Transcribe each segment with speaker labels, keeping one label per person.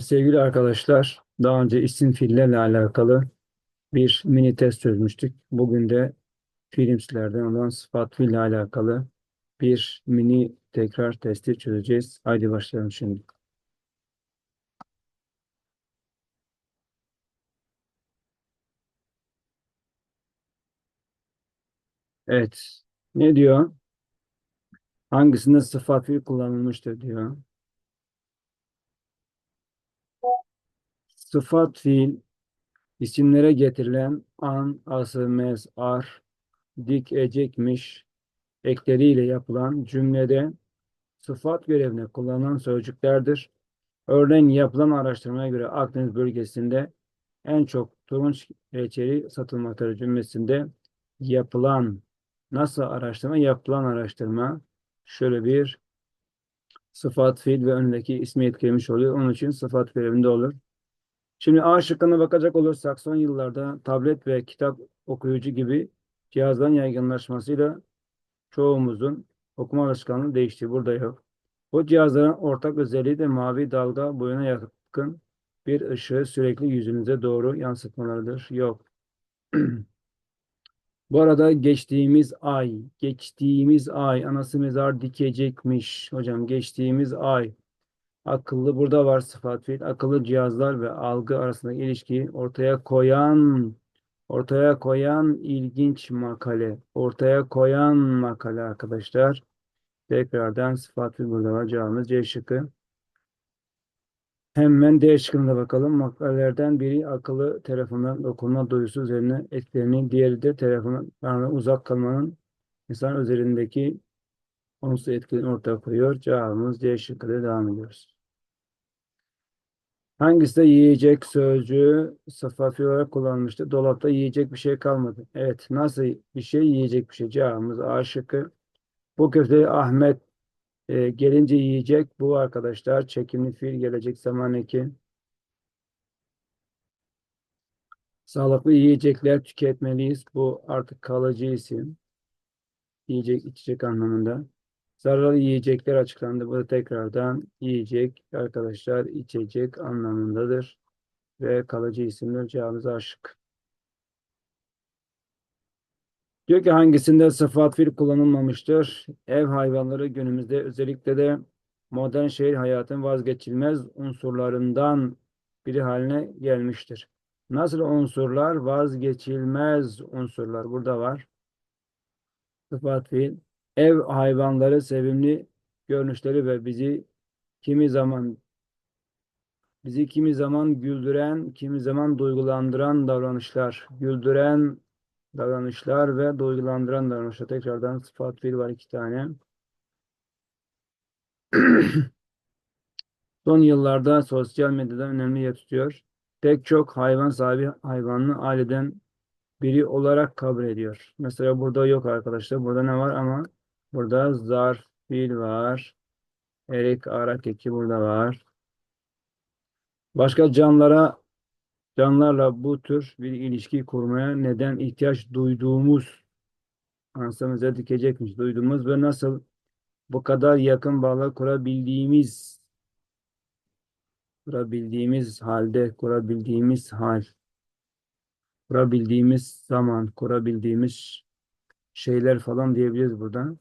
Speaker 1: Sevgili arkadaşlar, daha önce isim fiillerle alakalı bir mini test çözmüştük. Bugün de fiilimsilerden olan sıfat fiille alakalı bir mini tekrar testi çözeceğiz. Haydi başlayalım şimdi. Evet. Ne diyor? Hangisinde sıfat fiil kullanılmıştır diyor. Sıfat fiil isimlere getirilen an, ası, mez, ar, dik, ecekmiş ekleriyle yapılan cümlede sıfat görevine kullanılan sözcüklerdir. Örneğin yapılan araştırmaya göre Akdeniz bölgesinde en çok turunç reçeli satılmaktadır cümlesinde yapılan nasıl araştırma? Yapılan araştırma şöyle bir sıfat fiil ve önündeki ismi etkilemiş oluyor. Onun için sıfat görevinde olur. Şimdi A şıkkına bakacak olursak son yıllarda tablet ve kitap okuyucu gibi cihazların yaygınlaşmasıyla çoğumuzun okuma alışkanlığı değişti. Burada yok. Bu cihazların ortak özelliği de mavi dalga boyuna yakın bir ışığı sürekli yüzünüze doğru yansıtmalarıdır. Yok. Bu arada geçtiğimiz ay, geçtiğimiz ay anası mezar dikecekmiş. Hocam geçtiğimiz ay. Akıllı burada var sıfat fiil. Akıllı cihazlar ve algı arasındaki ilişkiyi ortaya koyan ortaya koyan ilginç makale. Ortaya koyan makale arkadaşlar. Tekrardan sıfat fiil burada var. Cevabımız C şıkkı. Hemen D şıkkına bakalım. Makalelerden biri akıllı telefondan dokunma duyusu üzerine etkilerini, diğeri de telefondan uzak kalmanın insan üzerindeki olumsuz etkilerini ortaya koyuyor. Cevabımız D şıkkıda devam ediyoruz. Hangisi de yiyecek sözcüğü sıfat fiil olarak kullanılmıştı? Dolapta yiyecek bir şey kalmadı. Evet. Nasıl bir şey? Yiyecek bir şey. Cevabımız A şıkkı. Bu köfteyi Ahmet e, gelince yiyecek. Bu arkadaşlar çekimli fiil gelecek zaman eki. Sağlıklı yiyecekler tüketmeliyiz. Bu artık kalıcı isim. Yiyecek, içecek anlamında. Zararlı yiyecekler açıklandı. Bu da tekrardan yiyecek arkadaşlar içecek anlamındadır. Ve kalıcı isimler cevabımız aşık. Diyor ki hangisinde sıfat fiil kullanılmamıştır? Ev hayvanları günümüzde özellikle de modern şehir hayatın vazgeçilmez unsurlarından biri haline gelmiştir. Nasıl unsurlar? Vazgeçilmez unsurlar. Burada var. Sıfat fiil. Ev hayvanları sevimli görünüşleri ve bizi kimi zaman bizi kimi zaman güldüren, kimi zaman duygulandıran davranışlar. Güldüren davranışlar ve duygulandıran davranışlar. Tekrardan sıfat fiil var iki tane. Son yıllarda sosyal medyada önemli yer tutuyor. Pek çok hayvan sahibi hayvanını aileden biri olarak kabul ediyor. Mesela burada yok arkadaşlar. Burada ne var ama burada zarf fiil var. Erik arak eki burada var. Başka canlılara canlılarla bu tür bir ilişki kurmaya neden ihtiyaç duyduğumuz ansamıza dikecekmiş duyduğumuz ve nasıl bu kadar yakın bağlar kurabildiğimiz kurabildiğimiz halde kurabildiğimiz hal kurabildiğimiz zaman kurabildiğimiz şeyler falan diyebiliriz buradan.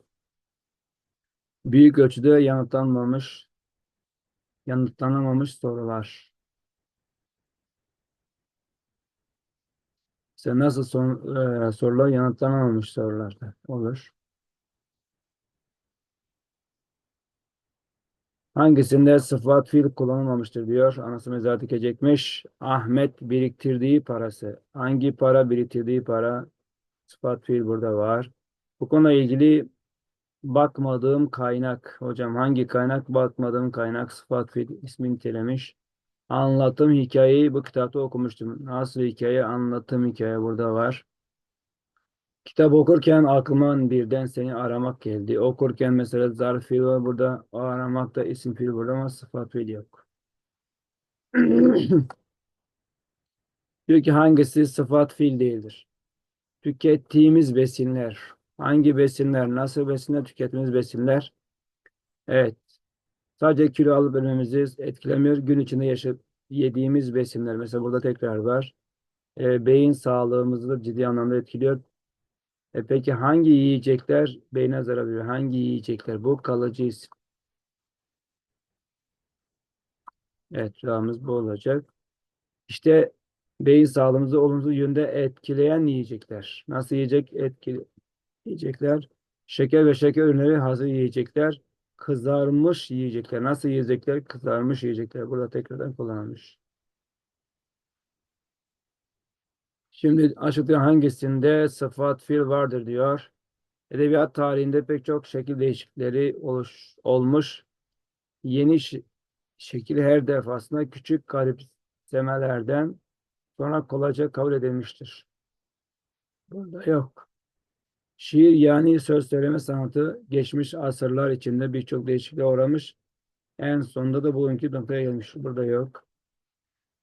Speaker 1: Büyük ölçüde yanıtlanmamış yanıtlanamamış sorular. İşte nasıl son, e, sorular yanıtlanamamış sorularda olur. Hangisinde sıfat fiil kullanılmamıştır diyor. Anası mezar dikecekmiş. Ahmet biriktirdiği parası. Hangi para biriktirdiği para? Sıfat fiil burada var. Bu konuyla ilgili bakmadığım kaynak. Hocam hangi kaynak? Bakmadığım kaynak sıfat fiil ismini nitelemiş. Anlatım hikayeyi bu kitapta okumuştum. Nasıl hikaye? Anlatım hikaye burada var. Kitap okurken aklıma birden seni aramak geldi. Okurken mesela zarf fiil var burada. Aramak da isim fiil burada ama sıfat fiil yok. Diyor ki hangisi sıfat fiil değildir? Tükettiğimiz besinler. Hangi besinler? Nasıl besinler? Tükettiğimiz besinler. Evet. Sadece kilo alıp vermemizi etkilemiyor. Gün içinde yaşayıp yediğimiz besinler. Mesela burada tekrar var. E, beyin sağlığımızı da ciddi anlamda etkiliyor. E, peki hangi yiyecekler beyne zarar veriyor? Hangi yiyecekler? Bu kalıcı isim. Evet, cevabımız bu olacak. İşte beyin sağlığımızı olumsuz yönde etkileyen yiyecekler. Nasıl yiyecek etkili yiyecekler? Şeker ve şeker ürünleri hazır yiyecekler. Kızarmış yiyecekler. Nasıl yiyecekler? Kızarmış yiyecekler. Burada tekrardan kullanılmış. Şimdi aşağıda hangisinde sıfat fiil vardır diyor. Edebiyat tarihinde pek çok şekil değişiklikleri oluş, olmuş. Yeni şekil her defasında küçük garipsemelerden sonra kolayca kabul edilmiştir. Burada yok. Şiir yani söz söyleme sanatı geçmiş asırlar içinde birçok değişikliğe uğramış. En sonunda da bugünkü noktaya gelmiş. Burada yok.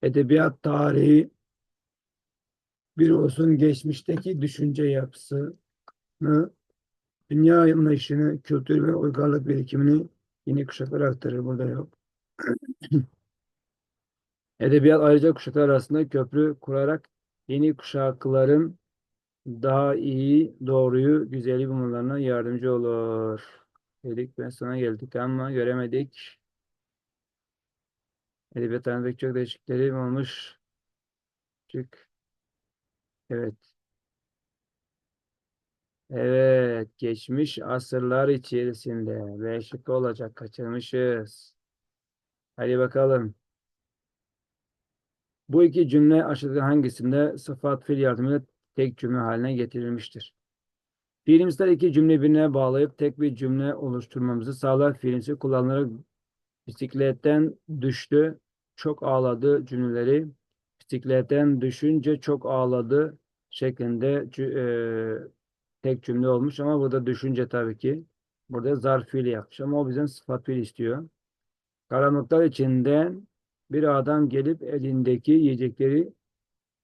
Speaker 1: Edebiyat tarihi bir olsun geçmişteki düşünce yapısını, dünya anlayışını, kültür ve uygarlık birikimini yeni kuşaklara aktarır. Burada yok. Edebiyat ayrıca kuşaklar arasında köprü kurarak yeni kuşakların daha iyi, doğruyu, güzeli bulmalarına yardımcı olur. Dedik ve sona geldik ama göremedik. Edebiyat tarihinde çok değişiklikleri olmuş. Çık. Evet. Evet, geçmiş asırlar içerisinde ve şık olacak kaçırmışız. Hadi bakalım. Bu iki cümle aşağıdaki hangisinde sıfat fiil yardımıyla tek cümle haline getirilmiştir? Fiilimsel iki cümle birbirine bağlayıp tek bir cümle oluşturmamızı sağlar. Fiilimsi kullanılarak bisikletten düştü, çok ağladı cümleleri bisikletten düşünce çok ağladı şeklinde e, tek cümle olmuş ama burada düşünce tabii ki burada zarf fiili yapmış ama o bizden sıfat fiil istiyor. Karanlıklar içinden bir adam gelip elindeki yiyecekleri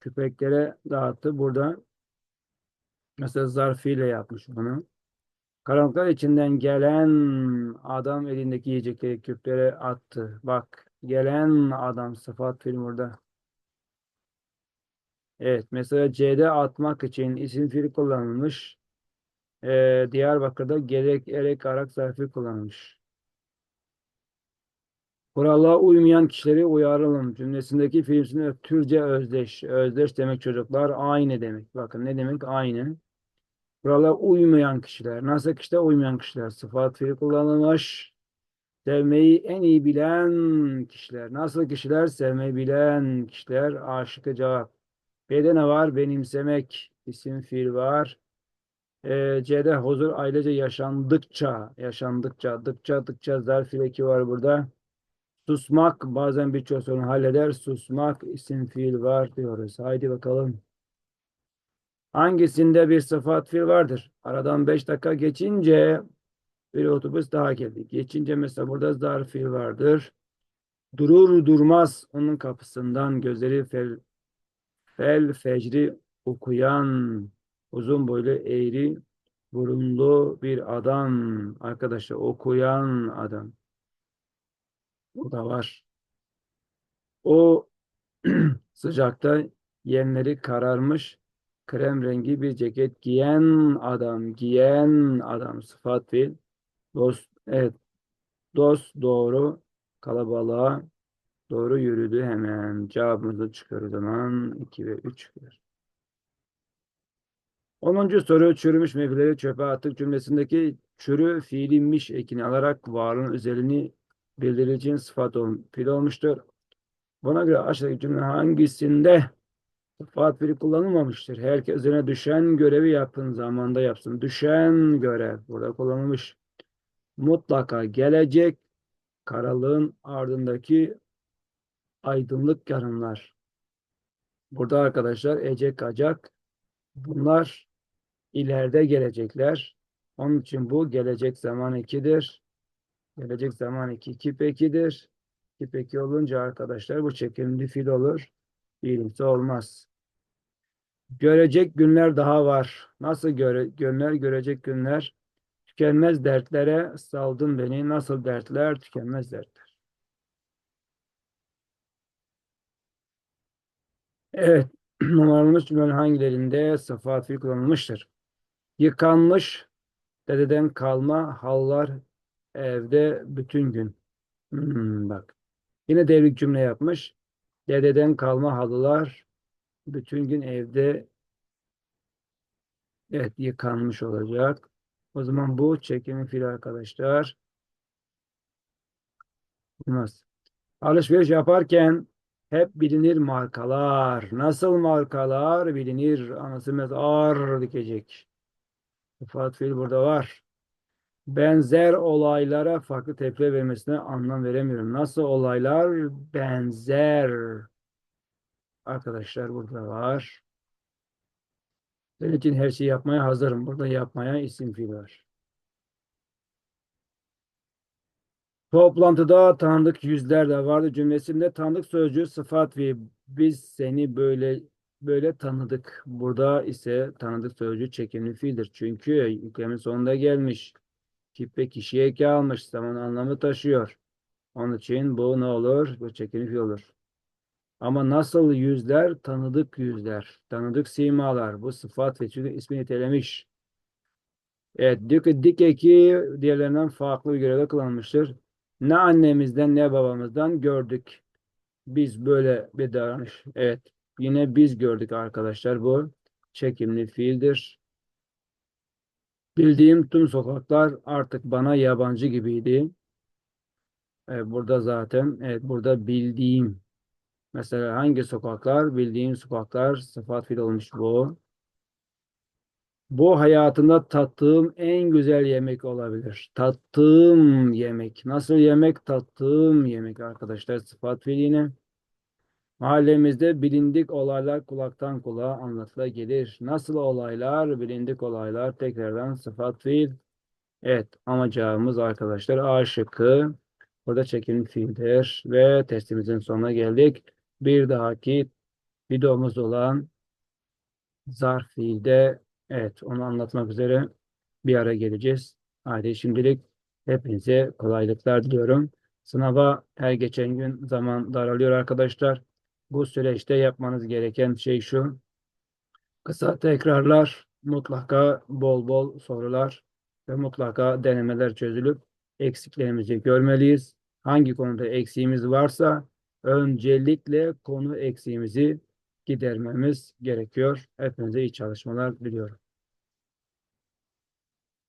Speaker 1: köpeklere dağıttı. Burada mesela zarf fiille yapmış bunu. Karanlıklar içinden gelen adam elindeki yiyecekleri köpeklere attı. Bak gelen adam sıfat fiil burada. Evet, mesela C'de atmak için isim fiil kullanılmış. Ee, Diyarbakır'da gerek erek arak zarfı kullanılmış. Kurallara uymayan kişileri uyaralım. Cümlesindeki fiilimsinin Türkçe özdeş. Özdeş demek çocuklar aynı demek. Bakın ne demek aynı. Kurallara uymayan kişiler. Nasıl kişiler uymayan kişiler? Sıfat fiil kullanılmış. Sevmeyi en iyi bilen kişiler. Nasıl kişiler? Sevmeyi bilen kişiler. Aşıkı cevap. B'de ne var? Benimsemek. isim fiil var. Ee, C'de huzur ailece yaşandıkça, yaşandıkça, dıkça, dıkça zarf fiil eki var burada. Susmak bazen birçok sorunu halleder. Susmak isim fiil var diyoruz. Haydi bakalım. Hangisinde bir sıfat fiil vardır? Aradan 5 dakika geçince bir otobüs daha geldi. Geçince mesela burada zarf fiil vardır. Durur durmaz onun kapısından gözleri fel, fel fecri okuyan uzun boylu eğri burunlu bir adam arkadaşlar okuyan adam. Bu da var. O sıcakta yenleri kararmış krem rengi bir ceket giyen adam, giyen adam sıfat fiil. Dost, evet. Dost doğru kalabalığa doğru yürüdü hemen. Cevabımızı çıkıyor o zaman. 2 ve 3 çıkıyor. 10. soru çürümüş meyveleri çöpe attık cümlesindeki çürü fiilinmiş ekini alarak varlığın özelliğini bildirici için sıfat fiil olmuştur. Buna göre aşağıdaki cümle hangisinde sıfat fiili kullanılmamıştır? Herkes üzerine düşen görevi yapın zamanda yapsın. Düşen görev burada kullanılmış. Mutlaka gelecek karalığın ardındaki aydınlık yarınlar. Burada arkadaşlar ecek acak bunlar ileride gelecekler. Onun için bu gelecek zaman ikidir. Gelecek zaman iki, iki pekidir. İki peki olunca arkadaşlar bu çekimli fil olur. Fiilimsi olmaz. Görecek günler daha var. Nasıl göre, günler görecek günler? Tükenmez dertlere saldın beni. Nasıl dertler? Tükenmez dertler. Evet. Numaralanmış cümlenin hangilerinde sıfat fiil kullanılmıştır? Yıkanmış dededen kalma hallar evde bütün gün. Hmm, bak. Yine devrik cümle yapmış. Dededen kalma halılar bütün gün evde evet yıkanmış olacak. O zaman bu çekimi fiil arkadaşlar. Olmaz. Alışveriş yaparken hep bilinir markalar. Nasıl markalar bilinir? Anası mezar dikecek. Sıfat fiil burada var. Benzer olaylara farklı tepki vermesine anlam veremiyorum. Nasıl olaylar? Benzer. Arkadaşlar burada var. Senin için her şeyi yapmaya hazırım. Burada yapmaya isim fiil var. Toplantıda tanıdık yüzler de vardı cümlesinde tanıdık sözcüğü sıfat ve biz seni böyle böyle tanıdık. Burada ise tanıdık sözcüğü çekimli fiildir. Çünkü yüklemin sonunda gelmiş. Ve kişiye eki almış. Zaman anlamı taşıyor. Onun için bu ne olur? Bu fiil olur. Ama nasıl yüzler? Tanıdık yüzler. Tanıdık simalar. Bu sıfat ve çünkü ismi nitelemiş. Evet, dik, dik eki diğerlerinden farklı bir görevde kullanılmıştır. Ne annemizden ne babamızdan gördük. Biz böyle bir davranış. Evet, yine biz gördük arkadaşlar bu. Çekimli fiildir. Bildiğim tüm sokaklar artık bana yabancı gibiydi. Evet, burada zaten, evet burada bildiğim Mesela hangi sokaklar? Bildiğim sokaklar sıfat fiil olmuş bu. Bu hayatımda tattığım en güzel yemek olabilir. Tattığım yemek. Nasıl yemek? Tattığım yemek arkadaşlar. Sıfat fiil yine. Mahallemizde bilindik olaylar kulaktan kulağa anlatıla gelir. Nasıl olaylar? Bilindik olaylar. Tekrardan sıfat fiil. Evet amacımız arkadaşlar A şıkkı. Burada çekim fiildir. Ve testimizin sonuna geldik. Bir dahaki videomuz olan zarf fiilde evet onu anlatmak üzere bir ara geleceğiz. Hadi şimdilik hepinize kolaylıklar diliyorum. Sınava her geçen gün zaman daralıyor arkadaşlar. Bu süreçte yapmanız gereken şey şu. Kısa tekrarlar, mutlaka bol bol sorular ve mutlaka denemeler çözülüp eksiklerimizi görmeliyiz. Hangi konuda eksiğimiz varsa öncelikle konu eksiğimizi gidermemiz gerekiyor. Hepinize iyi çalışmalar diliyorum.